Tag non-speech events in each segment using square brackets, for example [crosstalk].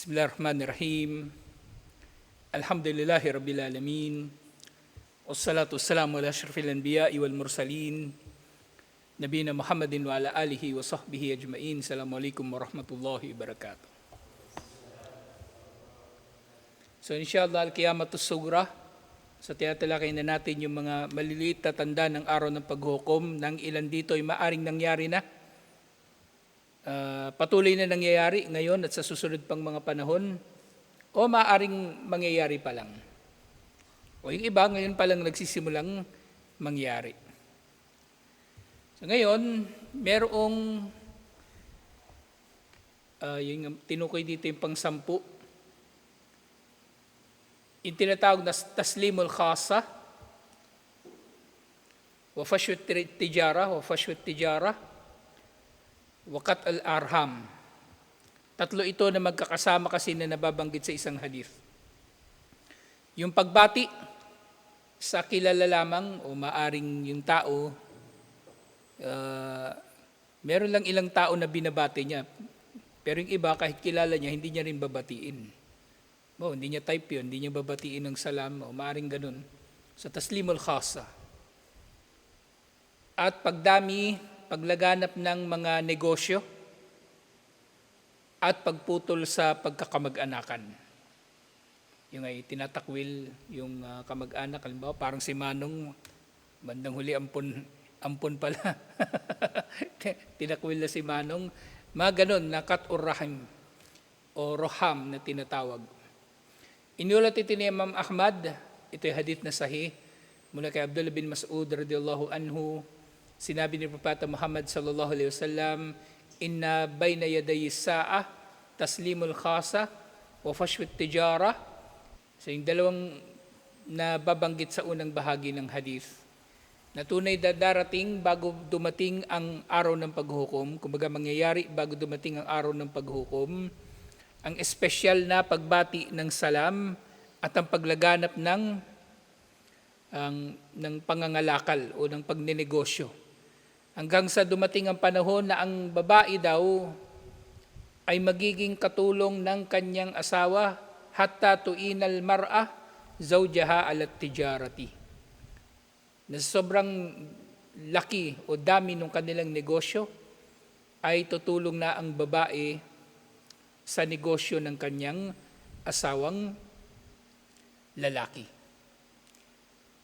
Bismillahirrahmanirrahim. Alhamdulillahi Rabbil Alamin. Wassalatu wassalamu ala ashrafil anbiya'i wal mursalin. Nabina Muhammadin wa ala alihi wa sahbihi ajma'in. Assalamualaikum warahmatullahi wabarakatuh. So inshallah al-qiyamatus sugra. So tinatalakay na natin yung mga maliliit na tanda ng araw ng paghukom ng ilan dito ay maaring nangyari na. Ah, patuloy na nangyayari ngayon at sa susunod pang mga panahon o maaring mangyayari pa lang. O yung iba ngayon pa lang nagsisimulang mangyari. So ngayon, merong uh, yung tinukoy dito yung pang sampu. Yung tinatawag na taslimul khasa, wa fashwat tijara, wa fashwat tijara, wakat al-arham. Tatlo ito na magkakasama kasi na nababanggit sa isang hadith. Yung pagbati sa kilala lamang o maaring yung tao, uh, meron lang ilang tao na binabati niya. Pero yung iba, kahit kilala niya, hindi niya rin babatiin. O, hindi niya type yun, hindi niya babatiin ng salam o maaring ganun. Sa taslimul khasa. At pagdami, paglaganap ng mga negosyo, at pagputol sa pagkakamag-anakan. Yung ay tinatakwil yung uh, kamag-anak, halimbawa parang si Manong, bandang huli ampun, ampun pala. [laughs] Tinakwil na si Manong, mga ganun, nakat or rahim, o roham na tinatawag. Inulat ito ni Imam Ahmad, ito yung hadith na sahih, mula kay Abdullah bin Mas'ud radiyallahu anhu, sinabi ni Propeta Muhammad sallallahu alaihi wasallam, inna bayna yaday sa'a taslimul khasa wa fashwat tijara. So yung dalawang nababanggit sa unang bahagi ng hadith na tunay na darating bago dumating ang araw ng paghukom, kumbaga mangyayari bago dumating ang araw ng paghukom, ang espesyal na pagbati ng salam at ang paglaganap ng ang ng pangangalakal o ng pagninegosyo. Hanggang sa dumating ang panahon na ang babae daw ay magiging katulong ng kanyang asawa hatta tuinal mar'a zawjaha alat tijarati. Na sobrang laki o dami ng kanilang negosyo ay tutulong na ang babae sa negosyo ng kanyang asawang lalaki.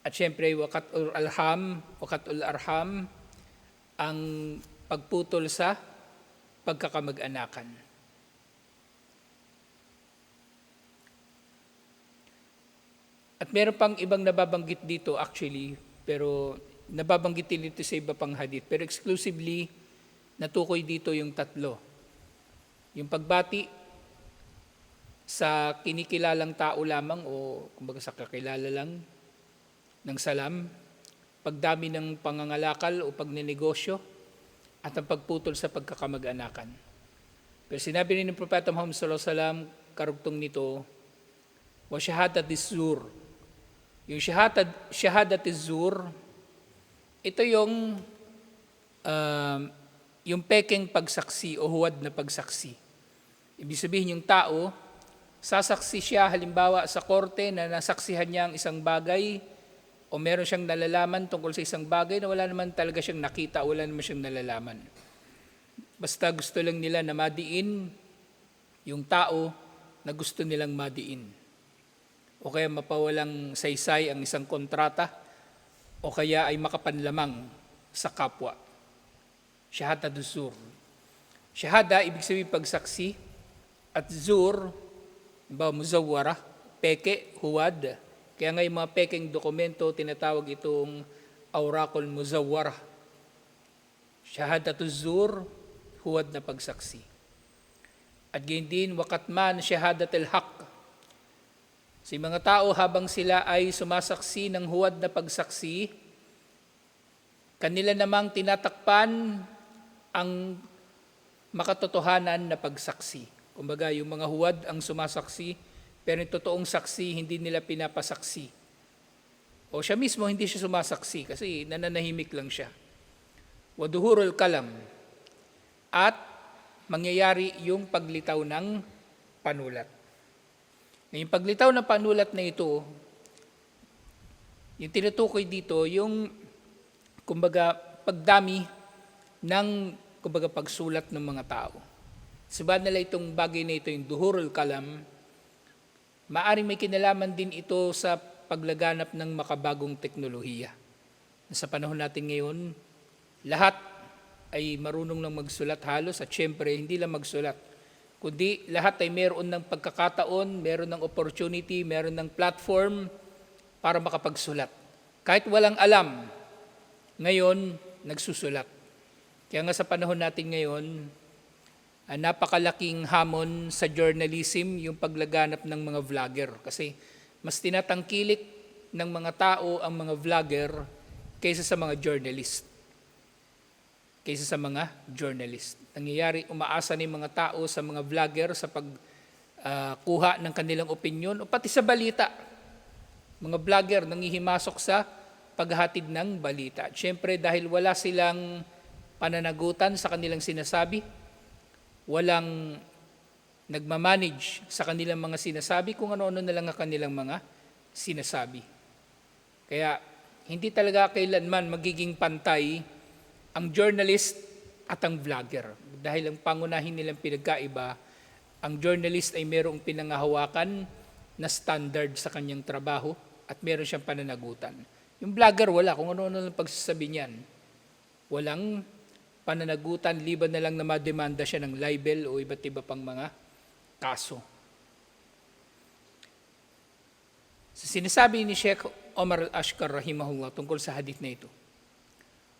At syempre, wakatul alham, wakatul arham, ang pagputol sa pagkakamag-anakan. At meron pang ibang nababanggit dito actually, pero nababanggit din dito sa iba pang hadith. Pero exclusively, natukoy dito yung tatlo. Yung pagbati sa kinikilalang tao lamang o kumbaga sa kakilala lang ng salam, pagdami ng pangangalakal o pagninegosyo, at ang pagputol sa pagkakamag-anakan. Pero sinabi rin ng Propeta Muhammad sallallahu alaihi wasallam karugtong nito, wa shahadat zur. Yung shahadat shahadat zur, ito yung uh, yung peking pagsaksi o huwad na pagsaksi. Ibig sabihin yung tao, sasaksi siya halimbawa sa korte na nasaksihan niya ang isang bagay o meron siyang nalalaman tungkol sa isang bagay na wala naman talaga siyang nakita, wala naman siyang nalalaman. Basta gusto lang nila na madiin yung tao na gusto nilang madiin. O kaya mapawalang saysay ang isang kontrata, o kaya ay makapanlamang sa kapwa. Shahada zur. Shahada, ibig sabihin pagsaksi, at zur, ba muzawara, peke, huwad, kaya nga yung mga peking dokumento, tinatawag itong Aurakul Muzawwara. Shahadatul Zur, huwad na pagsaksi. At gayon din, wakatman shahadatul haq. Sa mga tao habang sila ay sumasaksi ng huwad na pagsaksi, kanila namang tinatakpan ang makatotohanan na pagsaksi. Kumbaga, yung mga huwad ang sumasaksi, pero yung totoong saksi, hindi nila pinapasaksi. O siya mismo hindi siya sumasaksi kasi nananahimik lang siya. Waduhurul kalam. At mangyayari yung paglitaw ng panulat. Ngayong paglitaw ng panulat na ito, yung tinutukoy dito, yung kumbaga pagdami ng kumbaga pagsulat ng mga tao. Sabahan nila itong bagay na ito, yung duhurul kalam, maaring may kinalaman din ito sa paglaganap ng makabagong teknolohiya. Sa panahon natin ngayon, lahat ay marunong lang magsulat halos at syempre hindi lang magsulat, kundi lahat ay meron ng pagkakataon, meron ng opportunity, meron ng platform para makapagsulat. Kahit walang alam, ngayon nagsusulat. Kaya nga sa panahon natin ngayon, ah, napakalaking hamon sa journalism yung paglaganap ng mga vlogger. Kasi mas tinatangkilik ng mga tao ang mga vlogger kaysa sa mga journalist. Kaysa sa mga journalist. Nangyayari, umaasa ni mga tao sa mga vlogger sa pagkuha ng kanilang opinion o pati sa balita. Mga vlogger nangihimasok sa paghatid ng balita. At syempre dahil wala silang pananagutan sa kanilang sinasabi, walang nagmamanage sa kanilang mga sinasabi kung ano-ano na lang ang kanilang mga sinasabi. Kaya hindi talaga kailanman magiging pantay ang journalist at ang vlogger. Dahil ang pangunahin nilang pinagkaiba, ang journalist ay merong pinangahawakan na standard sa kanyang trabaho at meron siyang pananagutan. Yung vlogger wala, kung ano-ano lang pagsasabi niyan. Walang pananagutan, liban na lang na mademanda siya ng libel o iba't iba pang mga kaso. Sa sinasabi ni Sheikh Omar al-Ashkar rahimahullah tungkol sa hadith na ito,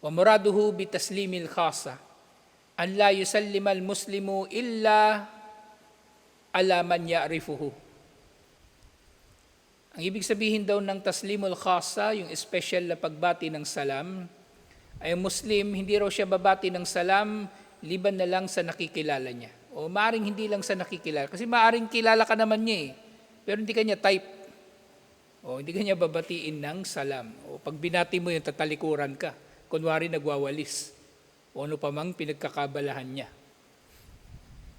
وَمُرَادُهُ بِتَسْلِيمِ الْخَاصَةِ أَنْ لَا يُسَلِّمَ الْمُسْلِمُ إِلَّا عَلَى مَنْ يَعْرِفُهُ Ang ibig sabihin daw ng taslimul khasa, yung special na pagbati ng salam, ay Muslim, hindi raw siya babati ng salam, liban na lang sa nakikilala niya. O maaring hindi lang sa nakikilala. Kasi maaring kilala ka naman niya eh. Pero hindi kanya type. O hindi kanya babatiin ng salam. O pag binati mo yun, tatalikuran ka. Kunwari nagwawalis. O ano pa mang pinagkakabalahan niya.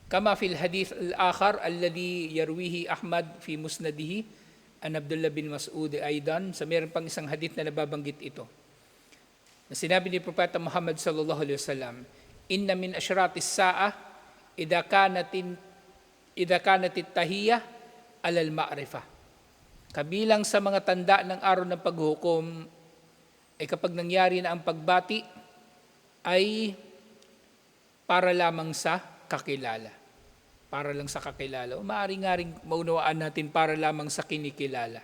Kama fil hadith al-akhar alladhi yarwihi Ahmad fi musnadihi an Abdullah bin Mas'ud aidan sa meron pang isang hadith na nababanggit ito. Na sinabi ni Propeta Muhammad sallallahu alaihi wasallam, "Inna min ashratis sa'a idza kanatin idza kanatit tahiyya alal ma'rifah." Kabilang sa mga tanda ng araw ng paghukom ay kapag nangyari na ang pagbati ay para lamang sa kakilala. Para lang sa kakilala. O maaari nga rin maunawaan natin para lamang sa kinikilala.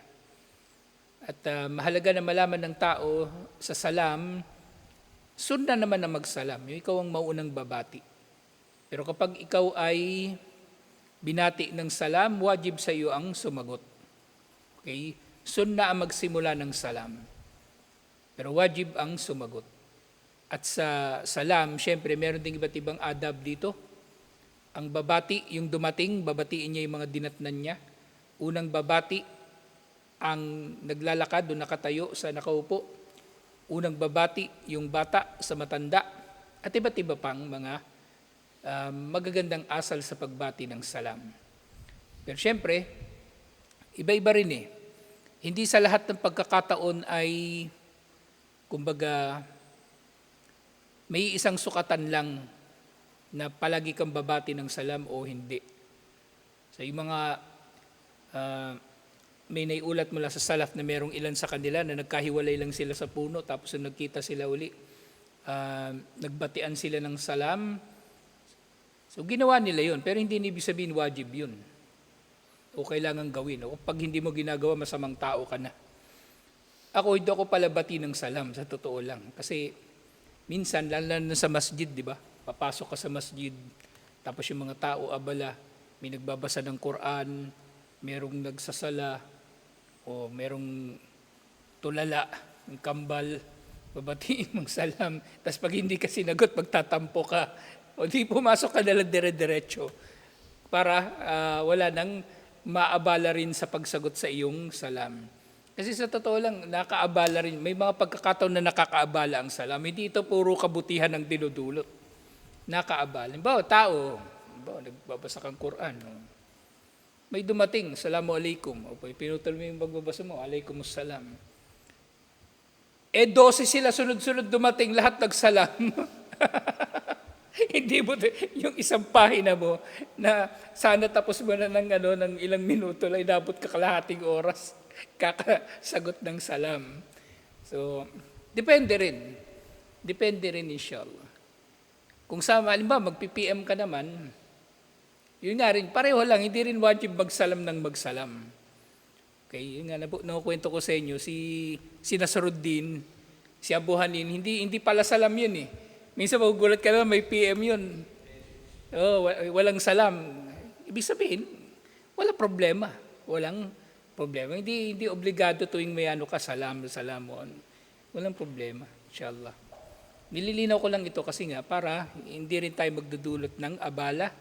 At uh, mahalaga na malaman ng tao sa salam, sundan naman na magsalam. Yung ikaw ang maunang babati. Pero kapag ikaw ay binati ng salam, wajib sa iyo ang sumagot. Okay? Sunna ang magsimula ng salam. Pero wajib ang sumagot. At sa salam, syempre, meron ding iba't ibang adab dito. Ang babati, yung dumating, babatiin niya yung mga dinatnan niya. Unang babati, ang naglalakad o nakatayo sa nakaupo. Unang babati, yung bata sa matanda. At iba't iba pang mga um, magagandang asal sa pagbati ng salam. Pero syempre, iba-iba rin eh. Hindi sa lahat ng pagkakataon ay, kumbaga, may isang sukatan lang na palagi kang babati ng salam o hindi. Sa so, yung mga uh, may naiulat mula sa salaf na merong ilan sa kanila na nagkahiwalay lang sila sa puno tapos nung nagkita sila uli, uh, nagbatian sila ng salam. So ginawa nila yun, pero hindi ibig sabihin wajib yun. O kailangan gawin. O pag hindi mo ginagawa, masamang tao ka na. Ako, hindi ako palabati ng salam, sa totoo lang. Kasi minsan, lalo na sa masjid, di ba? Papasok ka sa masjid, tapos yung mga tao abala, may nagbabasa ng Quran, merong nagsasala, o merong tulala, ng kambal, babatiin mong salam. Tapos pag hindi ka sinagot, magtatampo ka. O di pumasok ka nalang dire-diretso para uh, wala nang maabala rin sa pagsagot sa iyong salam. Kasi sa totoo lang, nakaabala rin. May mga pagkakataon na nakakaabala ang salam. Hindi ito puro kabutihan ng dinudulot nakaabal. Halimbawa, tao, halimbawa, nagbabasa kang Quran. No? May dumating, salamu alaikum. O pinutol mo yung pagbabasa mo, alaikum salam. Eh, 12 sila sunod-sunod dumating, lahat nagsalam. [laughs] Hindi mo, yung isang pahina mo na sana tapos mo na ng, ano, ng ilang minuto lang, inabot ka kalahating oras, [laughs] kakasagot ng salam. So, depende rin. Depende rin inshallah. Kung sa halimbawa, mag-PPM ka naman, yun nga rin, pareho lang, hindi rin wajib magsalam ng magsalam. Okay, yun nga, nabu- nakukwento ko sa inyo, si, si Nasruddin, si Abu Hanin, hindi, hindi pala salam yun eh. Minsan magugulat ka na, may PM yun. Oh, wa- walang salam. Ibig sabihin, wala problema. Walang problema. Hindi, hindi obligado tuwing may ano ka, salam, salamon. Walang problema, inshallah. Nililinaw ko lang ito kasi nga para hindi rin tayo magdudulot ng abala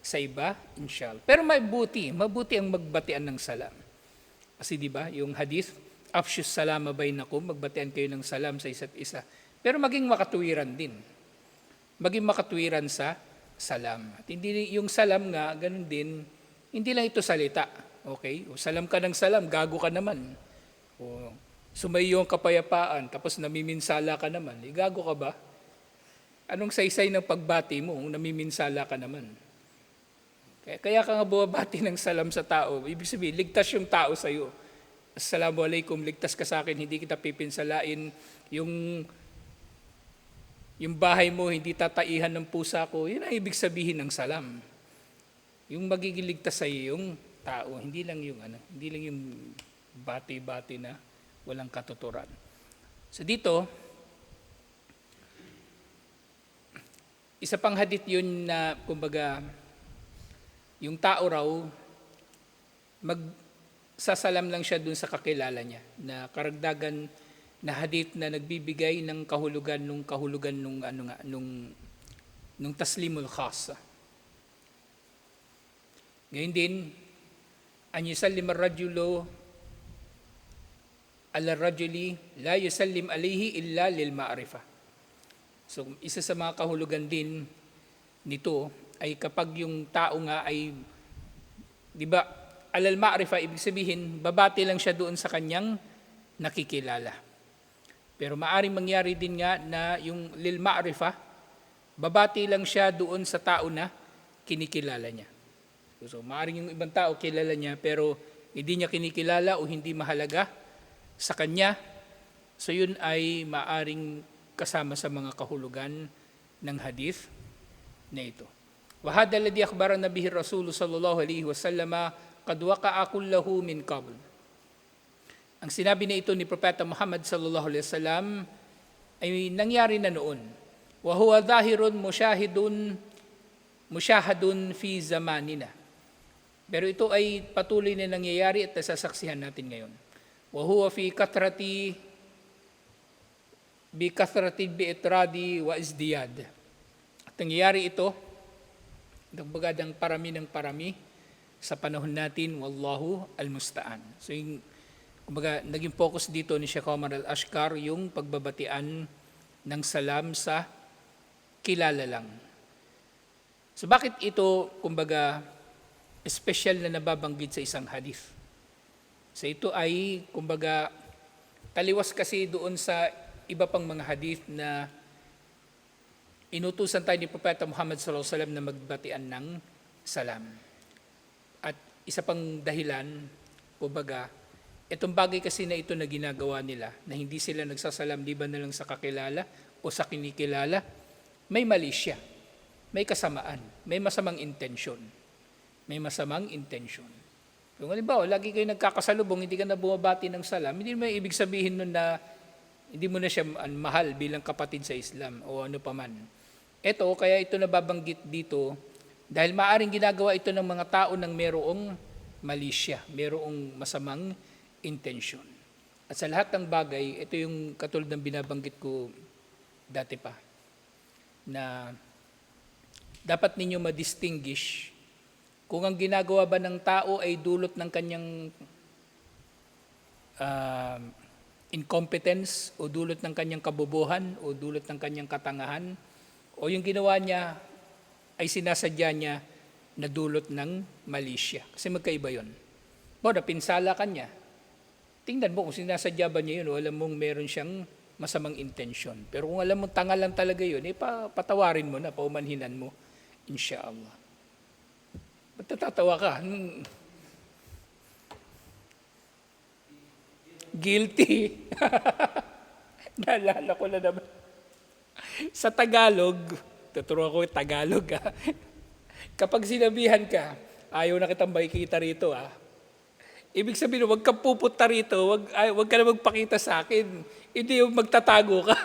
sa iba, inshallah. Pero mabuti, mabuti ang magbatian ng salam. Kasi di ba, yung hadith, afshus salama bainakum, magbatian kayo ng salam sa isa't isa. Pero maging makatuwiran din. Maging makatuwiran sa salam. At hindi yung salam nga, ganun din, hindi lang ito salita. Okay? O salam ka ng salam, gago ka naman. O sumayo ang kapayapaan, tapos namiminsala ka naman. Eh, gago ka ba? Anong saysay ng pagbati mo kung namiminsala ka naman? Kaya, kaya ka nga bumabati ng salam sa tao. Ibig sabihin, ligtas yung tao sa iyo. Assalamualaikum, ligtas ka sa akin, hindi kita pipinsalain. Yung, yung bahay mo, hindi tataihan ng pusa ko. Yun ang ibig sabihin ng salam. Yung magiging ligtas sa iyo, yung tao, hindi lang yung ano, hindi lang yung bati-bati na walang katuturan. So dito, isa pang hadith yun na, kumbaga, yung tao raw, magsasalam lang siya dun sa kakilala niya, na karagdagan na hadith na nagbibigay ng kahulugan nung kahulugan nung ano nga, nung, nung taslimul khasa. Ngayon din, an yusallim ar-rajulo ala rajuli la yusallim alayhi illa lil ma'rifah. So, isa sa mga kahulugan din nito ay kapag yung tao nga ay, di ba, alal ma'rifa, ibig sabihin, babati lang siya doon sa kanyang nakikilala. Pero maaring mangyari din nga na yung lil ma'rifa, babati lang siya doon sa tao na kinikilala niya. So, maaring yung ibang tao kilala niya, pero hindi niya kinikilala o hindi mahalaga sa kanya. So, yun ay maaring kasama sa mga kahulugan ng hadith na ito. وهذا الذي أخبرنا به الرسول صلى الله عليه وسلم قد وقع كله من قبل. Ang sinabi na ito ni Propeta Muhammad sallallahu alaihi wasallam ay nangyari na noon. Wa huwa dhahirun mushahidun mushahadun fi zamanina. Pero ito ay patuloy na nangyayari at nasasaksihan natin ngayon. Wa huwa fi katrati bi kathrati bi itradi wa izdiyad. At nangyayari ito Kumbaga ng parami ng parami sa panahon natin, wallahu almusta'an. So yung, kumbaga, naging focus dito ni Sheikh Omar al-Ashkar yung pagbabatian ng salam sa kilala lang. So bakit ito, kumbaga, special na nababanggit sa isang hadith? So ito ay, kumbaga, taliwas kasi doon sa iba pang mga hadith na inutusan tayo ni Propeta Muhammad sallallahu alaihi wasallam na magbatian ng salam. At isa pang dahilan, kumbaga, itong bagay kasi na ito na ginagawa nila, na hindi sila nagsasalam di ba na lang sa kakilala o sa kinikilala, may mali siya. May kasamaan. May masamang intensyon. May masamang intensyon. Kung halimbawa, lagi kayo nagkakasalubong, hindi ka na bumabati ng salam, hindi mo ibig sabihin nun na hindi mo na siya mahal bilang kapatid sa Islam o ano pa man. Ito, kaya ito nababanggit dito, dahil maaring ginagawa ito ng mga tao ng merong mali siya, merong masamang intensyon. At sa lahat ng bagay, ito yung katulad ng binabanggit ko dati pa, na dapat ninyo ma-distinguish kung ang ginagawa ba ng tao ay dulot ng kanyang uh, incompetence o dulot ng kanyang kabobohan o dulot ng kanyang katangahan o yung ginawa niya ay sinasadya niya na dulot ng mali siya. Kasi magkaiba yon. Bo, napinsala ka niya. Tingnan mo kung sinasadya ba niya yun o alam mong meron siyang masamang intensyon. Pero kung alam mo tanga lang talaga yun, eh, pa, patawarin mo na, paumanhinan mo. Insha'Allah. Ba't natatawa ka? Hmm. Guilty. [laughs] Naalala ko na naman. Sa Tagalog, tuturo ko Tagalog ah. Kapag sinabihan ka, ayaw na kitang makikita rito ah. Ibig sabihin, huwag kang pupunta rito, huwag, ay, huwag ka na magpakita sa akin. Hindi yung magtatago ka.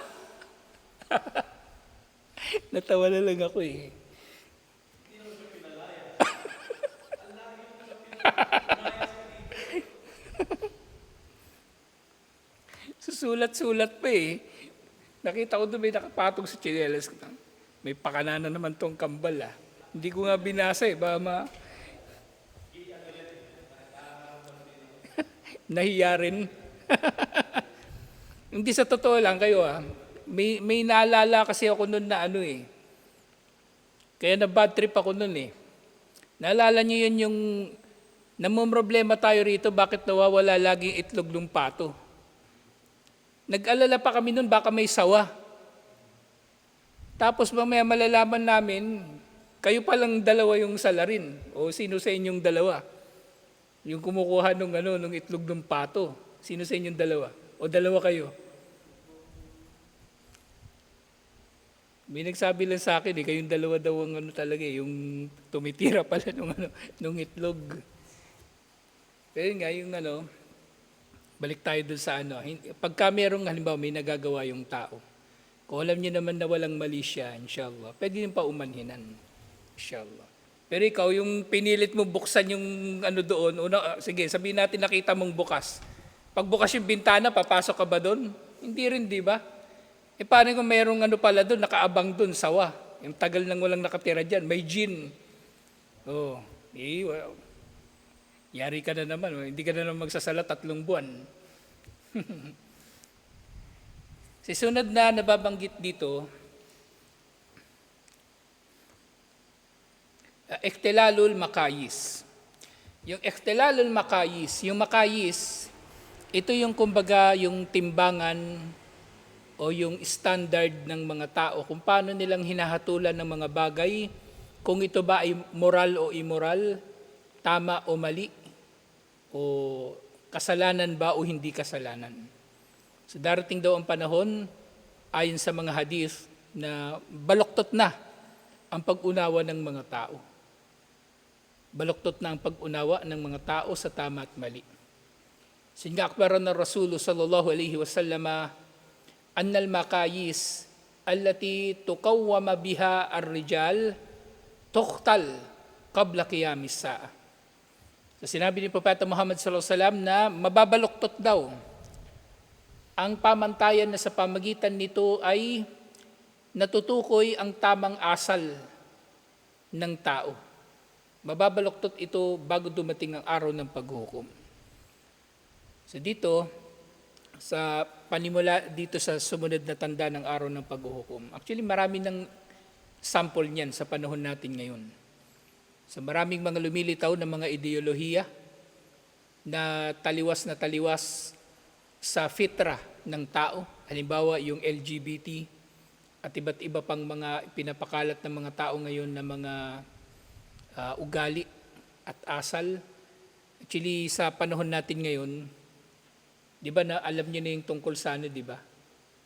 [laughs] Natawa na lang ako eh. [laughs] Susulat-sulat pa eh. Nakita ko doon may nakapatong sa chinelas. May pakananan naman tong kambal ah. Hindi ko nga binasa eh. Baka ma... [laughs] Nahiya rin. [laughs] Hindi sa totoo lang kayo ah. May, may naalala kasi ako noon na ano eh. Kaya na bad trip ako noon eh. Naalala niyo yun yung namumroblema tayo rito, bakit nawawala laging itlog ng pato? Nag-alala pa kami noon, baka may sawa. Tapos mamaya malalaman namin, kayo palang dalawa yung salarin. O sino sa inyong dalawa? Yung kumukuha nung, ano, nung itlog ng pato. Sino sa inyong dalawa? O dalawa kayo? May nagsabi lang sa akin, eh, kayong dalawa daw ang ano talaga, eh, yung tumitira pala nung, ano, nung itlog. Pero yun nga, yung ano, balik tayo dun sa ano, pagka merong halimbawa may nagagawa yung tao, kung alam niya naman na walang mali siya, inshallah, pwede din pa umanhinan. Inshallah. Pero ikaw, yung pinilit mo buksan yung ano doon, una, ah, sige, sabihin natin nakita mong bukas. Pag bukas yung bintana, papasok ka ba doon? Hindi rin, di ba? E paano kung mayroong ano pala doon, nakaabang doon, sawa. Yung tagal nang walang nakatira dyan, may gin. Oh, eh, well, yari ka na naman, oh. hindi ka na naman magsasala tatlong buwan. [laughs] si sunod na nababanggit dito, uh, Ektelalul Makayis. Yung Ektelalul Makayis, yung Makayis, ito yung kumbaga yung timbangan o yung standard ng mga tao kung paano nilang hinahatulan ng mga bagay, kung ito ba ay moral o immoral, tama o mali, o kasalanan ba o hindi kasalanan. So darating daw ang panahon, ayon sa mga hadith, na baloktot na ang pag-unawa ng mga tao. Baloktot na ang pag-unawa ng mga tao sa tama at mali. Singa akbaran na Rasulullah sallallahu alaihi wasallama annal makayis allati tukawwama biha ar-rijal tuqtal qabla qiyamis sa'a. So sinabi ni Propeta Muhammad sallallahu alaihi wasallam na mababaluktot daw ang pamantayan na sa pamagitan nito ay natutukoy ang tamang asal ng tao. Mababaluktot ito bago dumating ang araw ng paghukom. So dito, sa panimula dito sa sumunod na tanda ng araw ng paghuhukom. Actually, marami ng sample niyan sa panahon natin ngayon. Sa maraming mga lumilitaw na mga ideolohiya na taliwas na taliwas sa fitra ng tao. Halimbawa, yung LGBT at iba't iba pang mga pinapakalat ng mga tao ngayon na mga uh, ugali at asal. Actually, sa panahon natin ngayon, Di ba na alam niyo na yung tungkol sa ano, di ba?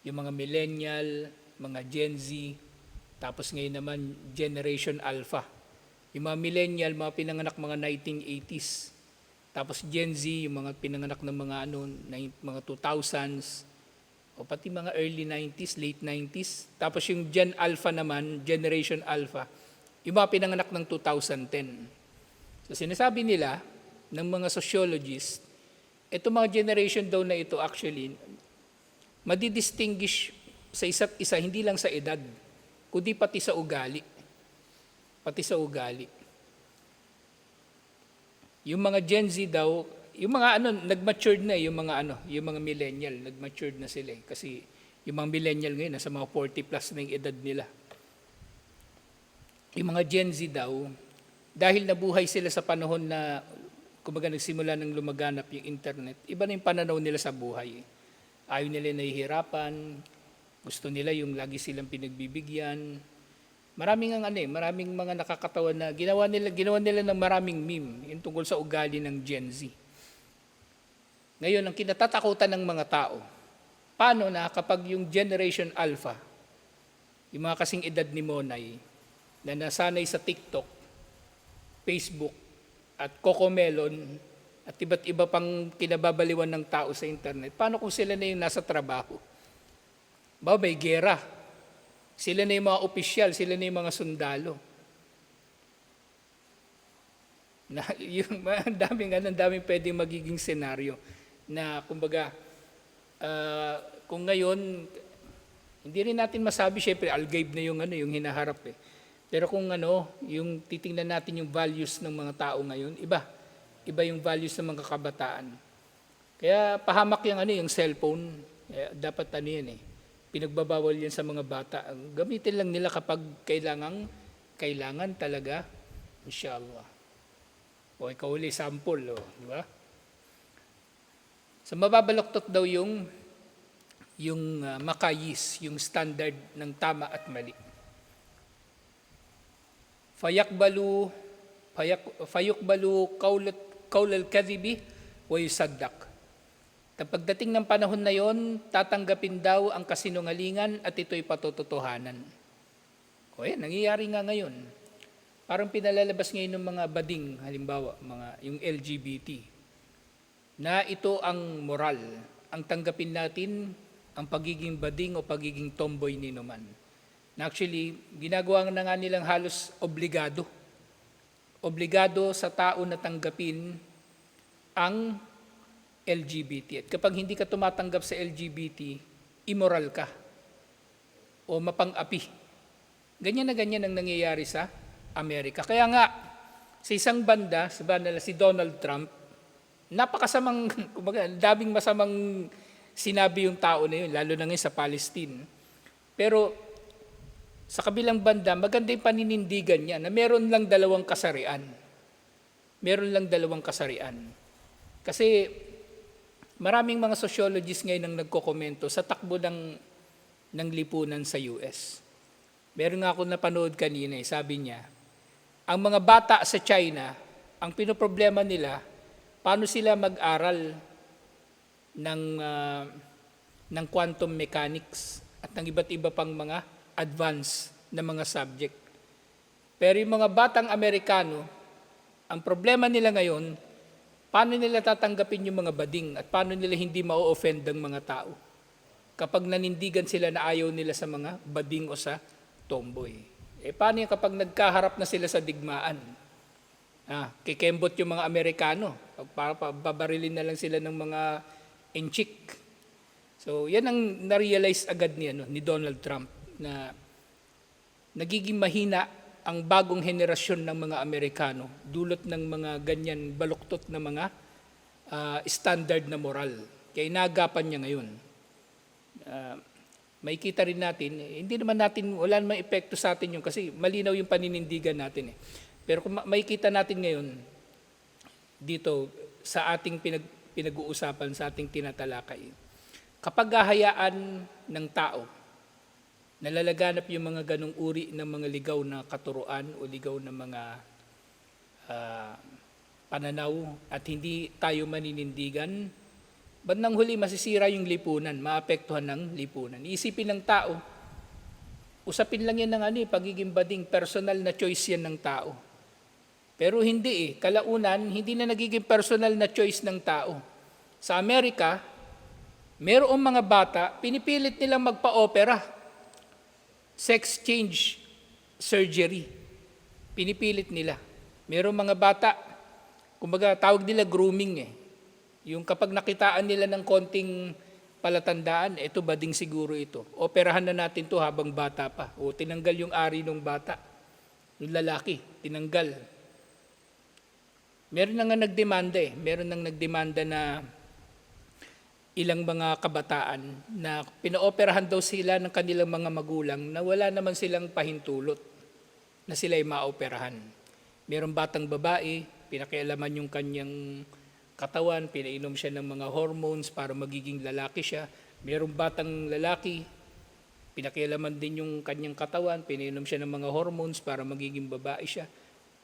Yung mga millennial, mga Gen Z, tapos ngayon naman Generation Alpha. Yung mga millennial, mga pinanganak mga 1980s. Tapos Gen Z, yung mga pinanganak ng mga ano, mga 2000s. O pati mga early 90s, late 90s. Tapos yung Gen Alpha naman, Generation Alpha, yung mga pinanganak ng 2010. So sinasabi nila ng mga sociologists, ito mga generation daw na ito actually, madidistinguish sa isa't isa, hindi lang sa edad, kundi pati sa ugali. Pati sa ugali. Yung mga Gen Z daw, yung mga ano, nag-matured na yung mga ano, yung mga millennial, nag-matured na sila eh. Kasi yung mga millennial ngayon, nasa mga 40 plus na yung edad nila. Yung mga Gen Z daw, dahil nabuhay sila sa panahon na kumbaga nagsimula ng lumaganap yung internet, iba na yung pananaw nila sa buhay. Ayaw nila nahihirapan, gusto nila yung lagi silang pinagbibigyan. Maraming ang ano eh, maraming mga nakakatawa na ginawa nila, ginawa nila ng maraming meme yung tungkol sa ugali ng Gen Z. Ngayon, ang kinatatakutan ng mga tao, paano na kapag yung Generation Alpha, yung mga kasing edad ni Monay, na nasanay sa TikTok, Facebook, at Cocomelon, at iba't iba pang kinababaliwan ng tao sa internet, paano kung sila na yung nasa trabaho? Ba, may gera. Sila na yung mga opisyal, sila na yung mga sundalo. [laughs] Na, yung, [laughs] ang daming, ano, ang daming pwedeng magiging senaryo na kumbaga, ah, kung ngayon, hindi rin natin masabi, syempre, algaib na yung, ano, yung hinaharap eh. Pero kung ano, yung titingnan natin yung values ng mga tao ngayon, iba. Iba yung values ng mga kabataan. Kaya pahamak yung ano, yung cellphone, eh, dapat ano yan eh. Pinagbabawal yan sa mga bata. Gamitin lang nila kapag kailangan, kailangan talaga, inshallah. O ikaw uli, sample, o, di ba? So mababaloktot daw yung yung ah, makayis, yung standard ng tama at mali. Fayakbalu fayak, fayukbalu kaulat kaulal kadhibi wa yusaddaq. Kapag dating ng panahon na yon, tatanggapin daw ang kasinungalingan at ito'y patototohanan. O yan, nangyayari nga ngayon. Parang pinalalabas ngayon ng mga bading, halimbawa, mga, yung LGBT, na ito ang moral. Ang tanggapin natin ang pagiging bading o pagiging tomboy ni Numan. Na actually, ginagawa na nga nilang halos obligado. Obligado sa tao na tanggapin ang LGBT. At kapag hindi ka tumatanggap sa LGBT, immoral ka o mapang-api. Ganyan na ganyan ang nangyayari sa Amerika. Kaya nga, sa isang banda, sa banda si Donald Trump, napakasamang, [laughs] kumbaga, daming masamang sinabi yung tao na yun, lalo na ngayon sa Palestine. Pero sa kabilang banda, maganda yung paninindigan niya na meron lang dalawang kasarian. Meron lang dalawang kasarian. Kasi maraming mga sociologists ngayon ang nagkokomento sa takbo ng, ng lipunan sa US. Meron nga ako napanood kanina, eh, sabi niya, ang mga bata sa China, ang pinoproblema nila, paano sila mag-aral ng, ah, ng quantum mechanics at ng iba't iba pang mga advanced na mga subject. Pero yung mga batang Amerikano, ang problema nila ngayon, paano nila tatanggapin yung mga bading at paano nila hindi ma-offend ang mga tao kapag nanindigan sila na ayaw nila sa mga bading o sa tomboy. Eh paano yung kapag nagkaharap na sila sa digmaan? Ah, kikembot yung mga Amerikano. Para pa- babarilin na lang sila ng mga enchik. So, yan ang na-realize agad ni, ano, ni Donald Trump na nagiging mahina ang bagong henerasyon ng mga Amerikano dulot ng mga ganyan baluktot na mga ah, standard na moral. Kaya inagapan niya ngayon. Ah, may kita rin natin, hindi naman natin, wala namang epekto sa atin yung kasi malinaw yung paninindigan natin eh. Pero kung ma- may kita natin ngayon, dito sa ating pinag, pinag-uusapan, sa ating tinatalakay, kapag hahayaan ng tao, nalalaganap yung mga ganong uri ng mga ligaw na katuruan o ligaw na mga ah, pananaw at hindi tayo maninindigan, bandang huli masisira yung lipunan, maapektuhan ng lipunan. Isipin ng tao, usapin lang yan ng ano, eh, pagiging bading, personal na choice yan ng tao. Pero hindi eh, kalaunan, hindi na nagiging personal na choice ng tao. Sa Amerika, merong mga bata, pinipilit nilang magpa-opera. Sex change surgery. Pinipilit nila. Merong mga bata, kumbaga tawag nila grooming eh. Yung kapag nakitaan nila ng konting palatandaan, eto bading siguro ito. Operahan na natin to habang bata pa. O tinanggal yung ari ng bata. Yung lalaki, tinanggal. Meron na nga nagdemanda eh. Meron nang nagdemanda na ilang mga kabataan na pinaoperahan daw sila ng kanilang mga magulang na wala naman silang pahintulot na sila ay maoperahan. Merong batang babae, pinakialaman yung kanyang katawan, pinainom siya ng mga hormones para magiging lalaki siya. Merong batang lalaki, pinakialaman din yung kanyang katawan, pinainom siya ng mga hormones para magiging babae siya.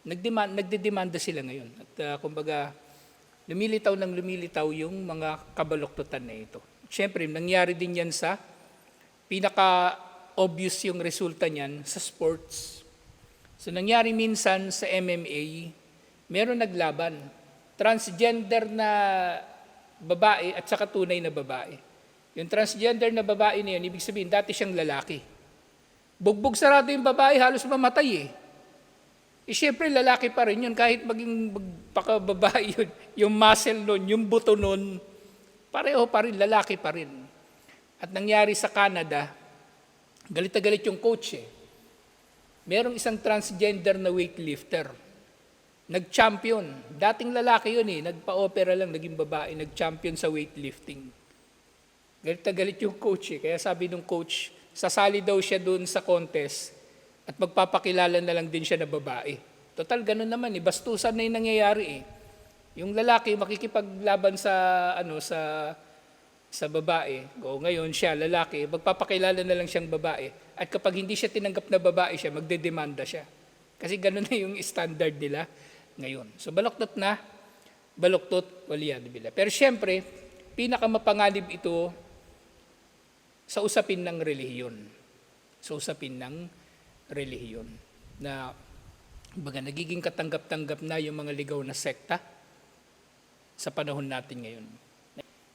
Nagdemand, nagdedemanda sila ngayon. At ah, kumbaga, lumilitaw ng lumilitaw yung mga kabaloktutan na ito. Siyempre, nangyari din yan sa pinaka-obvious yung resulta niyan sa sports. So nangyari minsan sa MMA, meron naglaban. Transgender na babae at saka tunay na babae. Yung transgender na babae na yun, ibig sabihin, dati siyang lalaki. Bugbog sarado yung babae, halos mamatay eh. Eh, syempre, lalaki pa rin yun, kahit maging pakababae yun, yung muscle nun, yung buto nun, pareho pa rin, lalaki pa rin. At nangyari sa Canada, galit na galit yung coach eh. Merong isang transgender na weightlifter. Nag-champion. Dating lalaki yun eh, nagpa-opera lang, naging babae, nag-champion sa weightlifting. Galit na galit yung coach eh. Kaya sabi nung coach, sasali daw siya doon sa contest at magpapakilala na lang din siya na babae. Total, ganun naman eh. Bastusan na yung nangyayari eh. Yung lalaki makikipaglaban sa ano sa sa babae. O ngayon siya lalaki, magpapakilala na lang siyang babae. At kapag hindi siya tinanggap na babae siya, magdedemanda siya. Kasi ganun [laughs] na yung standard nila ngayon. So baloktot na, baloktot, waliyad bila. Pero siyempre, pinakamapanganib ito sa usapin ng relihiyon. Sa usapin ng relihiyon. Na baga, nagiging katanggap-tanggap na yung mga ligaw na sekta sa panahon natin ngayon.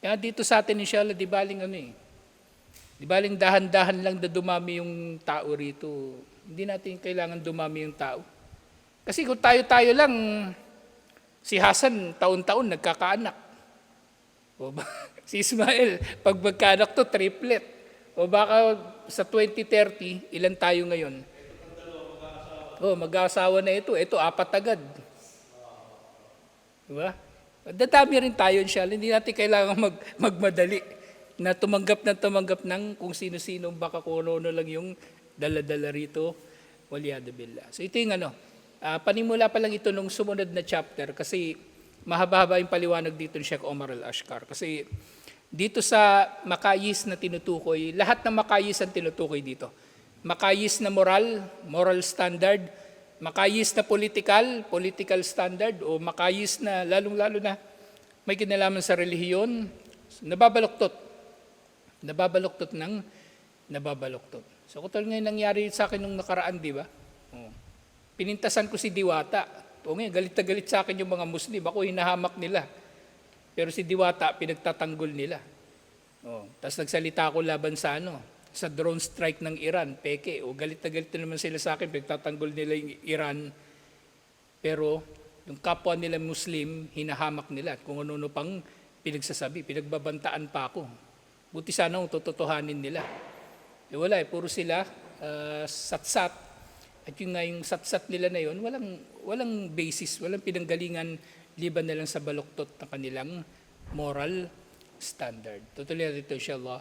Kaya dito sa atin, inshallah, di baling ano eh. Di baling dahan-dahan lang na dumami yung tao rito. Hindi natin kailangan dumami yung tao. Kasi kung tayo-tayo lang, si Hasan taon-taon nagkakaanak. O ba? [laughs] si Ismael, pag magkaanak to, triplet. O baka sa 2030, ilan tayo ngayon? Oh, mag-aasawa na ito. Ito, apat agad. Diba? Dadami rin tayo, inshallah. Hindi natin kailangan mag, magmadali na tumanggap na tumanggap ng kung sino-sino baka kung ano lang yung dala-dala rito. Waliyadu billah. So ito yung ano, ah, panimula pa lang ito nung sumunod na chapter kasi mahaba-haba yung paliwanag dito ni Sheikh Omar al-Ashkar. Kasi dito sa makayis na tinutukoy, lahat ng makayis ang tinutukoy dito. Makayis na moral, moral standard, makayis na political, political standard, o makayis na lalong-lalo na may kinalaman sa relihiyon, nababaloktot. Nababaloktot ng nababaloktot. So kung ngayon nangyari sa akin nung nakaraan, di ba? Oh. Pinintasan ko si Diwata. O ngayon, galit na galit sa akin yung mga Muslim. Ako hinahamak nila. Pero si Diwata, pinagtatanggol nila. Oh. Tapos nagsalita ako laban sa ano, sa drone strike ng Iran, peke. O galit na galit na naman sila sa akin, pinagtatanggol nila yung Iran. Pero yung kapwa nila Muslim, hinahamak nila. Kung ano-ano pang pinagsasabi, pinagbabantaan pa ako. Buti sana kung tototohanin nila. Eh wala eh, puro sila ah, satsat. At yung nga yung satsat nila na yun, walang, walang basis, walang pinanggalingan liban na lang sa baluktot ng kanilang moral standard. Tutuloy natin ito, inshallah.